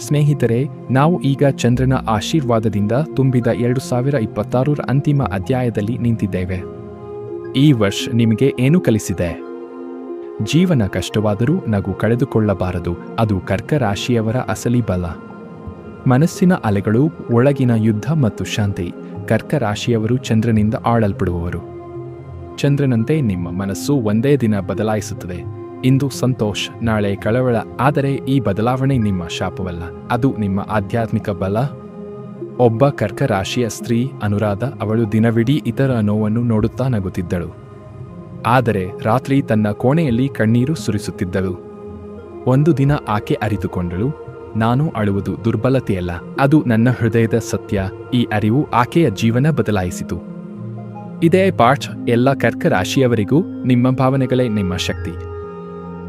ಸ್ನೇಹಿತರೆ, ನಾವು ಈಗ ಚಂದ್ರನ ಆಶೀರ್ವಾದದಿಂದ ತುಂಬಿದ ಎರಡು ಸಾವಿರ ಇಪ್ಪತ್ತಾರರ ಅಂತಿಮ ಅಧ್ಯಾಯದಲ್ಲಿ ನಿಂತಿದ್ದೇವೆ. ಈ ವರ್ಷ ನಿಮಗೆ ಏನು ಕಲಿಸಿದೆ? ಜೀವನ ಕಷ್ಟವಾದರೂ ನಗು ಕಳೆದುಕೊಳ್ಳಬಾರದು, ಅದು ಕರ್ಕ ರಾಶಿಯವರ ಅಸಲಿ ಬಲ. ಮನಸ್ಸಿನ ಅಲೆಗಳು, ಒಳಗಿನ ಯುದ್ಧ ಮತ್ತು ಶಾಂತಿ ಕರ್ಕ ರಾಶಿಯವರು ಚಂದ್ರನಿಂದ ಆಳಲ್ಪಡುವವರು. ಚಂದ್ರನಂತೆ ನಿಮ್ಮ ಮನಸ್ಸು ಒಂದೇ ದಿನ ಬದಲಾಯಿಸುತ್ತದೆ. ಇಂದು ಸಂತೋಷ್, ನಾಳೆ ಕಳವಳ, ಆದರೆ ಈ ಬದಲಾವಣೆ ನಿಮ್ಮ ಶಾಪವಲ್ಲ. ಅದು ನಿಮ್ಮ ಆಧ್ಯಾತ್ಮಿಕ ಬಲ. ಒಬ್ಬ ಕರ್ಕ ರಾಶಿಯ ಸ್ತ್ರೀ ಅನುರಾಧ ಅವಳು ದಿನವಿಡೀ ಇತರ ನೋವನ್ನು ನೋಡುತ್ತಾ ನಗುತ್ತಿದ್ದಳು. ಆದರೆ ರಾತ್ರಿ ತನ್ನ ಕೋಣೆಯಲ್ಲಿ ಕಣ್ಣೀರು ಸುರಿಸುತ್ತಿದ್ದಳು. ಒಂದು ದಿನ ಆಕೆ ಅರಿತುಕೊಂಡಳು, ನಾನು ಅಳುವುದು ದುರ್ಬಲತೆಯಲ್ಲ, ಅದು ನನ್ನ ಹೃದಯದ ಸತ್ಯ, ಈ ಅರಿವು ಆಕೆಯ ಜೀವನ ಬದಲಾಯಿಸಿತು. ಇದೇ ಪಾಠ, ಎಲ್ಲ ಕರ್ಕ ರಾಶಿಯವರಿಗೂ ನಿಮ್ಮ ಭಾವನೆಗಳೇ ನಿಮ್ಮ ಶಕ್ತಿ.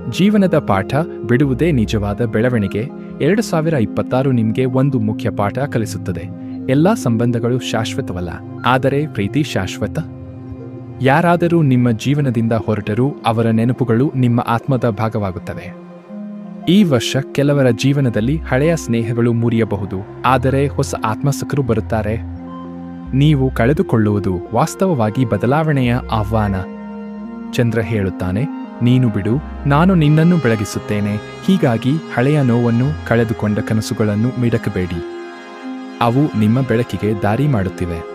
ಜೀವನದ ಪಾಠ ಬಿಡುವುದೇ ನಿಜವಾದ ಬೆಳವಣಿಗೆ. ಎರಡು ಸಾವಿರ ಇಪ್ಪತ್ತಾರು ನಿಮಗೆ ಒಂದು ಮುಖ್ಯ ಪಾಠ ಕಲಿಸುತ್ತದೆ. ಎಲ್ಲ ಸಂಬಂಧಗಳು ಶಾಶ್ವತವಲ್ಲ. ಆದರೆ ಪ್ರೀತಿ ಶಾಶ್ವತ? ಯಾರಾದರೂ ನಿಮ್ಮ ಜೀವನದಿಂದ ಹೊರಟರೂ ಅವರ ನೆನಪುಗಳು ನಿಮ್ಮ ಆತ್ಮದ ಭಾಗವಾಗುತ್ತವೆ. ಈ ವರ್ಷ ಕೆಲವರ ಜೀವನದಲ್ಲಿ ಹಳೆಯ ಸ್ನೇಹಗಳು ಮುರಿಯಬಹುದು. ಆದರೆ ಹೊಸ ಆತ್ಮಸಕರು ಬರುತ್ತಾರೆ. ನೀವು ಕಳೆದುಕೊಳ್ಳುವುದು ವಾಸ್ತವವಾಗಿ ಬದಲಾವಣೆಯ ಆಹ್ವಾನ. ಚಂದ್ರ ಹೇಳುತ್ತಾನೆ ನೀನು ಬಿಡು, ನಾನು ನಿನ್ನನ್ನು ಬೆಳಗಿಸುತ್ತೇನೆ. ಹೀಗಾಗಿ ಹಳೆಯ ನೋವನ್ನು ಕಳೆದುಕೊಂಡ ಕನಸುಗಳನ್ನು ಮಿಡಕಬೇಡಿ. ಅವು ನಿಮ್ಮ ಬೆಳಕಿಗೆ ದಾರಿ ಮಾಡುತ್ತಿವೆ.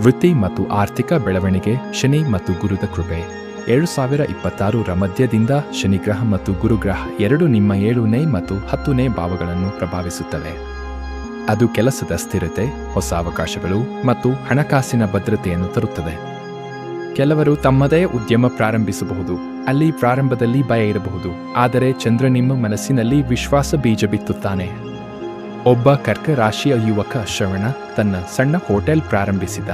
ವೃತ್ತಿ ಮತ್ತು ಆರ್ಥಿಕ ಬೆಳವಣಿಗೆ, ಶನಿ ಮತ್ತು ಗುರುದ ಕೃಪೆ. ಎರಡು ಸಾವಿರ ಇಪ್ಪತ್ತಾರರ ಮಧ್ಯದಿಂದ ಶನಿಗ್ರಹ ಮತ್ತು ಗುರುಗ್ರಹ ಎರಡು ನಿಮ್ಮ ಏಳನೇ ಮತ್ತು ಹತ್ತನೇ ಭಾವಗಳನ್ನು ಪ್ರಭಾವಿಸುತ್ತವೆ. ಅದು ಕೆಲಸದ ಸ್ಥಿರತೆ, ಹೊಸ ಅವಕಾಶಗಳು ಮತ್ತು ಹಣಕಾಸಿನ ಭದ್ರತೆಯನ್ನು ತರುತ್ತದೆ. ಕೆಲವರು ತಮ್ಮದೇ ಉದ್ಯಮ ಪ್ರಾರಂಭಿಸಬಹುದು. ಅಲ್ಲಿ ಪ್ರಾರಂಭದಲ್ಲಿ ಭಯ ಇರಬಹುದು. ಆದರೆ ಚಂದ್ರ ನಿಮ್ಮ ಮನಸ್ಸಿನಲ್ಲಿ ವಿಶ್ವಾಸ ಬೀಜ ಬಿತ್ತುತ್ತಾನೆ. ಒಬ್ಬ ಕರ್ಕ ರಾಶಿಯ ಯುವಕ ಶ್ರವಣ ತನ್ನ ಸಣ್ಣ ಹೋಟೆಲ್ ಪ್ರಾರಂಭಿಸಿದ.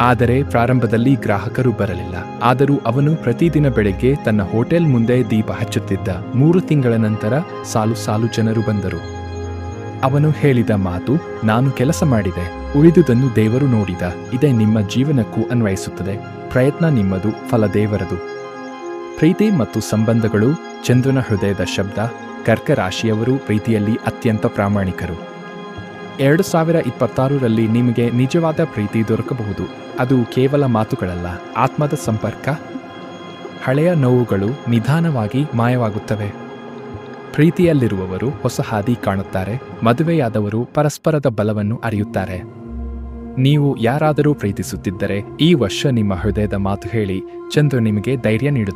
ಆದರೆ ಪ್ರಾರಂಭದಲ್ಲಿ ಗ್ರಾಹಕರು ಬರಲಿಲ್ಲ. ಆದರೂ ಅವನು ಪ್ರತಿದಿನ ಬೆಳಗ್ಗೆ ತನ್ನ ಹೋಟೆಲ್ ಮುಂದೆ ದೀಪ ಹಚ್ಚುತ್ತಿದ್ದ. ಮೂರು ತಿಂಗಳ ನಂತರ ಸಾಲು ಸಾಲು ಜನರು ಬಂದರು. ಅವನು ಹೇಳಿದ ಮಾತು, ನಾನು ಕೆಲಸ ಮಾಡಿದೆ. ಉಳಿದುದನ್ನು ದೇವರು ನೋಡಿದ. ಇದೇ ನಿಮ್ಮ ಜೀವನಕ್ಕೂ ಅನ್ವಯಿಸುತ್ತದೆ. ಪ್ರಯತ್ನ ನಿಮ್ಮದು, ಫಲ ದೇವರದು. ಪ್ರೀತಿ ಮತ್ತು ಸಂಬಂಧಗಳು ಚಂದ್ರನ ಹೃದಯದ ಶಬ್ದ ಕರ್ಕ ರಾಶಿಯವರು ಪ್ರೀತಿಯಲ್ಲಿ ಅತ್ಯಂತ ಪ್ರಾಮಾಣಿಕರು. ಎರಡು ಸಾವಿರ ಇಪ್ಪತ್ತಾರರಲ್ಲಿ ನಿಮಗೆ ನಿಜವಾದ ಪ್ರೀತಿ ದೊರಕಬಹುದು. ಅದು ಕೇವಲ ಮಾತುಗಳಲ್ಲ, ಆತ್ಮದ ಸಂಪರ್ಕ. ಹಳೆಯ ನೋವುಗಳು ನಿಧಾನವಾಗಿ ಮಾಯವಾಗುತ್ತವೆ. ಪ್ರೀತಿಯಲ್ಲಿರುವವರು ಹೊಸ ಹಾದಿ ಕಾಣುತ್ತಾರೆ, ಮದುವೆಯಾದವರು ಪರಸ್ಪರದ ಬಲವನ್ನು ಅರಿಯುತ್ತಾರೆ. ನೀವು ಯಾರಾದರೂ ಪ್ರೀತಿಸುತ್ತಿದ್ದರೆ ಈ ವರ್ಷ ನಿಮ್ಮ ಹೃದಯದ ಮಾತು ಹೇಳಿ, ಚಂದ್ರ ನಿಮಗೆ ಧೈರ್ಯ ನೀಡುತ್ತದೆ